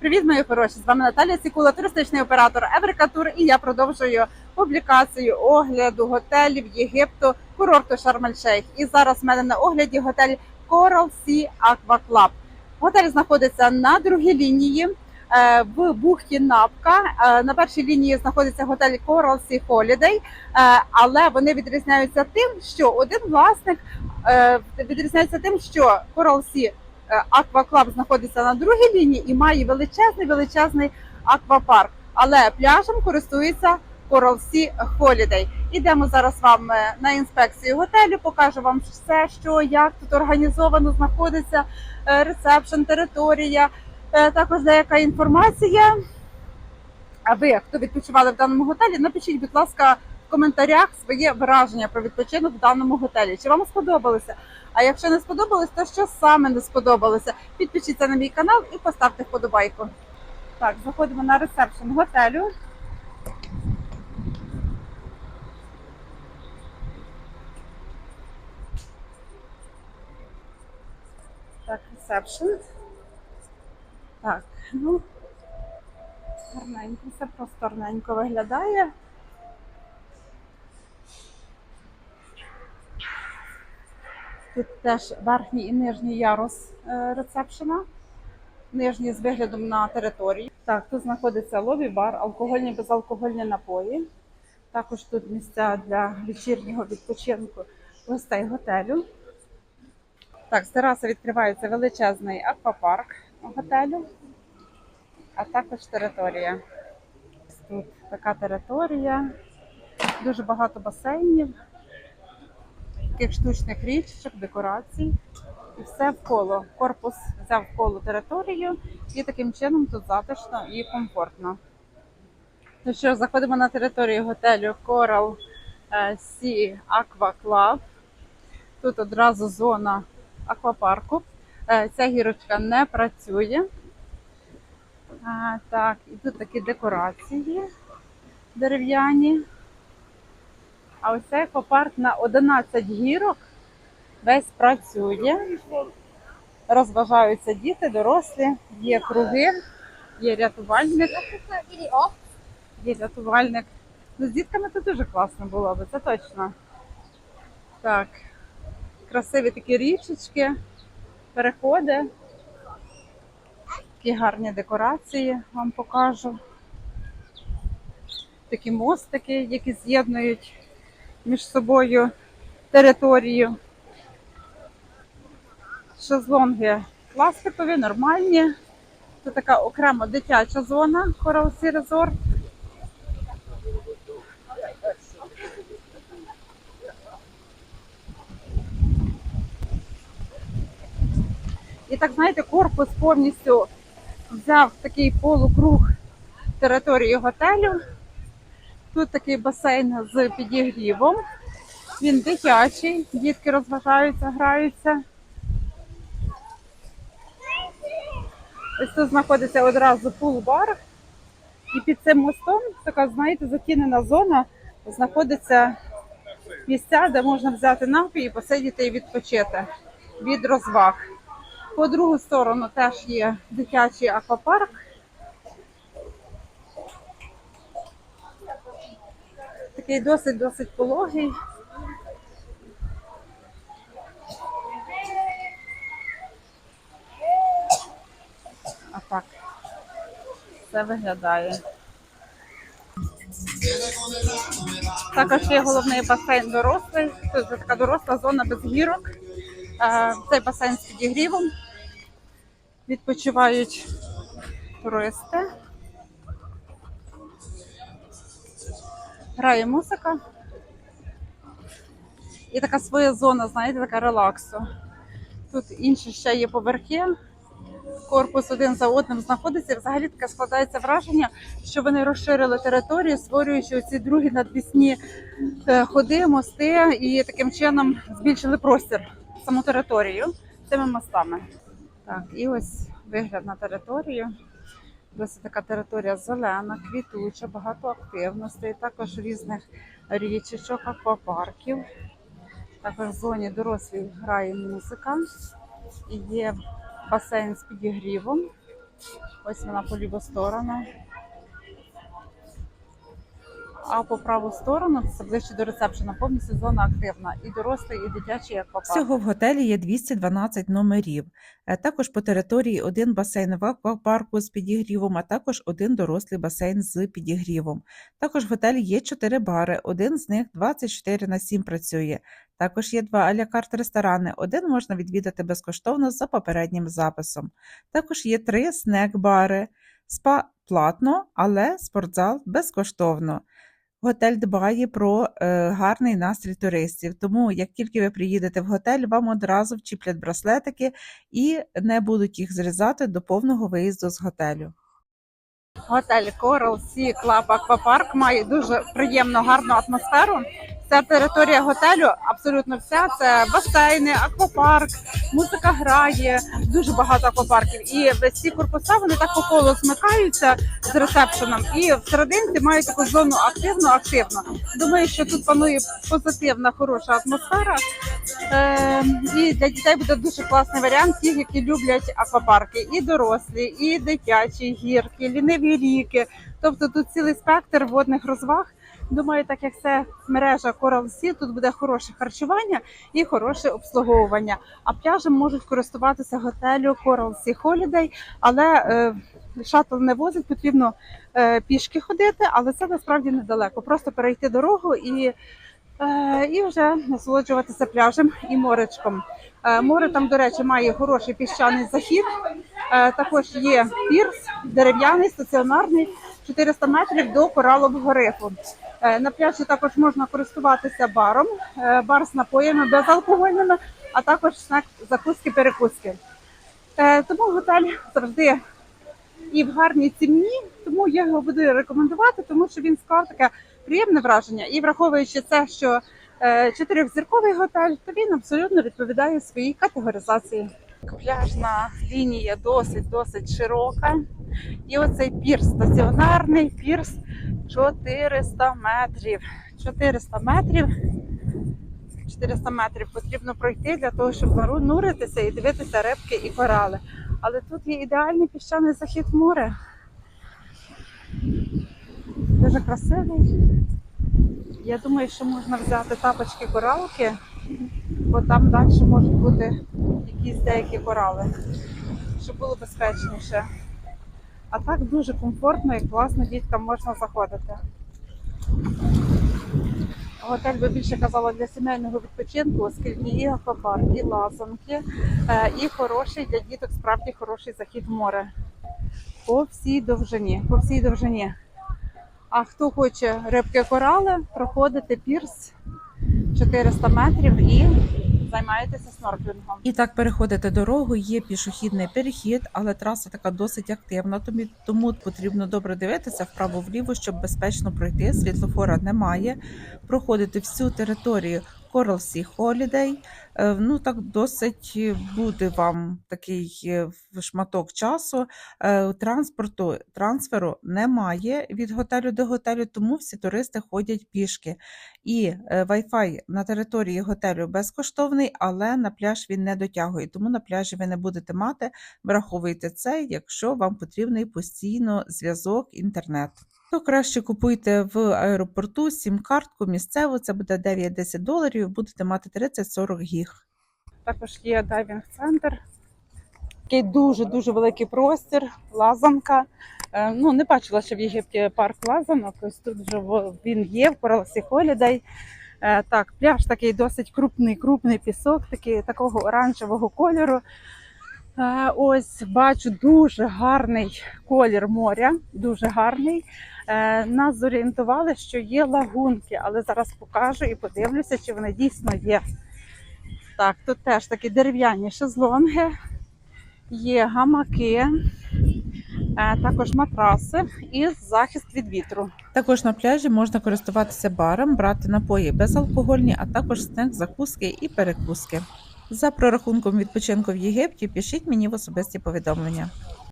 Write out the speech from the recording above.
Привіт, мої хороші! З вами Наталія Сікула, туристичний оператор Еврика Тур, і я продовжую публікацію огляду готелів Єгипту, курорту Шарм-ель-Шейх. І зараз в мене на огляді готель Coral Sea Aqua Club. Готель знаходиться на другій лінії е, в бухті Напка. Е, На першій лінії знаходиться готель Coral Sea Holiday, е, але вони відрізняються тим, що один власник відрізняється тим, що Coral Sea Акваклаб знаходиться на другій лінії і має величезний величезний аквапарк. Але пляжем користується Sea Holiday. Ідемо зараз вам е, на інспекцію готелю. Покажу вам все, що як тут організовано знаходиться е, ресепшн, територія, е, також деяка інформація. А ви, хто відпочивали в даному готелі, напишіть, будь ласка, в коментарях своє враження про відпочинок в даному готелі. Чи вам сподобалося? А якщо не сподобалось, то що саме не сподобалося? Підпишіться на мій канал і поставте вподобайку. Так, заходимо на ресепшн готелю. Так, ресепшн. Так, ну гарненько, все просторненько виглядає. Тут теж верхній і нижній ярус е, ресепшена. Нижній з виглядом на території. Так, тут знаходиться лобі-бар, алкогольні безалкогольні напої. Також тут місця для вечірнього відпочинку гостей готелю. Так, з тераси відкривається величезний аквапарк готелю, а також територія. Тут така територія, дуже багато басейнів таких штучних річок, декорацій. І все вколо. Корпус взяв вколо територію, і таким чином тут затишно і комфортно. Ну що, заходимо на територію готелю Coral е, Sea Aqua Club. Тут одразу зона аквапарку. Е, Ця гірочка не працює. Так, і тут такі декорації дерев'яні. А ось цей на 11 гірок весь працює. Розважаються діти, дорослі, є круги, є рятувальник, є рятувальник. Ну, з дітками це дуже класно було би, це точно. Так, красиві такі річечки, переходи. Такі гарні декорації вам покажу. Такі мостики, які з'єднують між собою територію. Шезлонги пластикові, нормальні. Це така окрема дитяча зона Sea Resort. І так, знаєте, корпус повністю взяв такий полукруг території готелю. Тут такий басейн з підігрівом. Він дитячий, дітки розважаються, граються. Ось тут знаходиться одразу пул-бар. І під цим мостом така, знаєте, затінена зона, знаходиться місця, де можна взяти напій посидіти і відпочити від розваг. По другу сторону теж є дитячий аквапарк. Такий досить-досить пологий. А так це виглядає. Також є головний басейн дорослий. Тут вже така доросла зона без гірок. Е, Цей басейн з підігрівом. Відпочивають туристи. Грає музика. І така своя зона, знаєте, така релаксу. Тут інші ще є поверхи. Корпус один за одним знаходиться. Взагалі таке складається враження, що вони розширили територію, створюючи ці другі надвісні е, ходи, мости, і таким чином збільшили простір саму територію цими мостами. Так, і ось вигляд на територію. Досить така територія зелена, квітуча, багато активностей, також різних річечок, аквапарків. Також в зоні дорослі грає музика. І є басейн з підігрівом. Ось вона по ліву сторону. А по праву сторону, це ближче до ресепшена, повністю зона активна. І дорослий, і дитячий аквапарк. Всього в готелі є 212 номерів. Е, Також по території один басейн в аквапарку з підігрівом, а також один дорослий басейн з підігрівом. Також в готелі є 4 бари, один з них 24 на 7 працює. Також є два алякарт ресторани. Один можна відвідати безкоштовно за попереднім записом. Також є три снек-бари. Спа платно, але спортзал безкоштовно. Готель дбає про е, гарний настрій туристів. Тому, як тільки ви приїдете в готель, вам одразу вчіплять браслетики і не будуть їх зрізати до повного виїзду з готелю. Готель Coral Sea Club Aquapark має дуже приємну, гарну атмосферу. Ця територія готелю абсолютно вся. Це басейни, аквапарк, музика грає, дуже багато аквапарків. І ці корпуса вони так по колу змикаються з ресепшеном. І всерединці мають таку зону активно активно. Думаю, що тут панує позитивна, хороша атмосфера. Е, і для дітей буде дуже класний варіант, ті, які люблять аквапарки, і дорослі, і дитячі гірки, ліниві ріки. Тобто тут цілий спектр водних розваг. Думаю, так як це мережа Coral Sea, тут буде хороше харчування і хороше обслуговування. А пляжем можуть користуватися готелю Coral Sea Holiday, але е, шатл не возить, потрібно е, пішки ходити, але це насправді недалеко. Просто перейти дорогу і, е, і вже насолоджуватися пляжем і моречком. Море там, до речі, має хороший піщаний захід. Також є пірс, дерев'яний, стаціонарний, 400 метрів до коралового рифу. Е, На пляжі також можна користуватися баром, е, бар з напоями безалкогольними, а також снек, закуски, перекуски. Е, Тому готель завжди і в гарній ціні, тому я його буду рекомендувати, тому що він склав таке приємне враження. І враховуючи це, що чотирьохзірковий готель, то він абсолютно відповідає своїй категоризації. Пляжна лінія досить досить широка. І оцей пірс, стаціонарний пірс 400 метрів. 400 метрів. 400 метрів потрібно пройти для того, щоб зануритися і дивитися рибки і корали. Але тут є ідеальний піщаний захід в море. Дуже красивий. Я думаю, що можна взяти тапочки коралки, бо там далі можуть бути якісь деякі корали, щоб було безпечніше. А так дуже комфортно і класно діткам можна заходити. Готель би більше казала для сімейного відпочинку, оскільки і аквапарк, і лазанки, е, і хороший для діток справді хороший захід в море. По всій довжині. По всій довжині. А хто хоче рибки корали, проходите пірс 400 метрів і займаєтеся снорклінгом. І так переходите дорогу, є пішохідний перехід, але траса така досить активна, тому, тому потрібно добре дивитися вправо-вліво, щоб безпечно пройти. Світлофора немає. Проходити всю територію Coral Sea Holiday. Е, Ну так досить буде вам такий е, шматок часу. Е, Транспорту трансферу немає від готелю до готелю, тому всі туристи ходять пішки. І Wi-Fi на території готелю безкоштовний, але на пляж він не дотягує. Тому на пляжі ви не будете мати. Враховуйте це, якщо вам потрібний постійно зв'язок інтернет. То краще купуйте в аеропорту сім-картку місцеву, це буде 9-10 доларів, будете мати 30-40 гіг. Також є дайвінг-центр. Такий дуже-дуже великий простір, лазанка. Е, Ну, не бачила, що в Єгипті парк лазанок. Ось тут вже він є, в Holiday. Е, Так, пляж такий досить крупний, крупний пісок, такий, такого оранжевого кольору. Е, Ось бачу дуже гарний колір моря, дуже гарний. Е, Нас зорієнтували, що є лагунки, але зараз покажу і подивлюся, чи вони дійсно є. Так, тут теж такі дерев'яні шезлонги, є гамаки, е, також матраси і захист від вітру. Також на пляжі можна користуватися баром, брати напої безалкогольні, а також снек, закуски і перекуски. За прорахунком відпочинку в Єгипті пишіть мені в особисті повідомлення.